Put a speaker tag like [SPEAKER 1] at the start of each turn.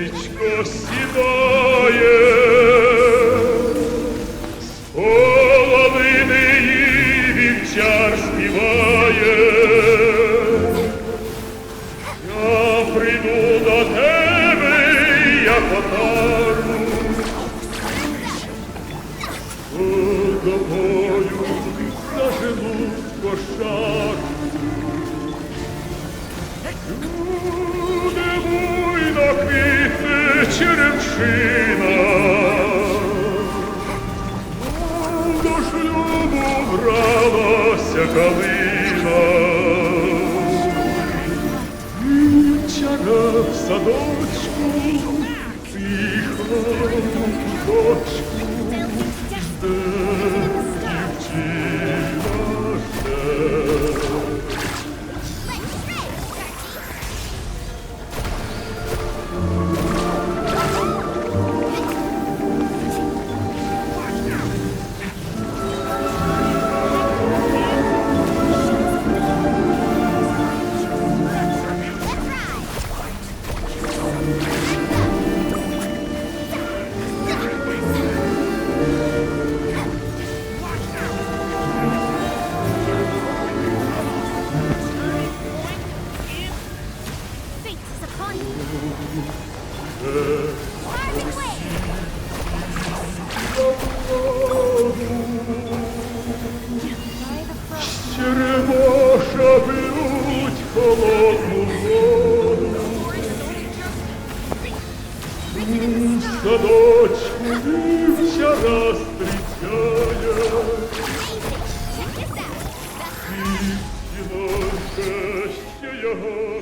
[SPEAKER 1] Сонечко сідає, з половини її вівчар співає. Я прийду до тебе, як отару, черемшина, до шлюбу бралася калина. Вівчара в садочку, тихо в куточку, Черемоша б'ють холодну воду, в садочку вівчара зустрічає, і стіно ще його.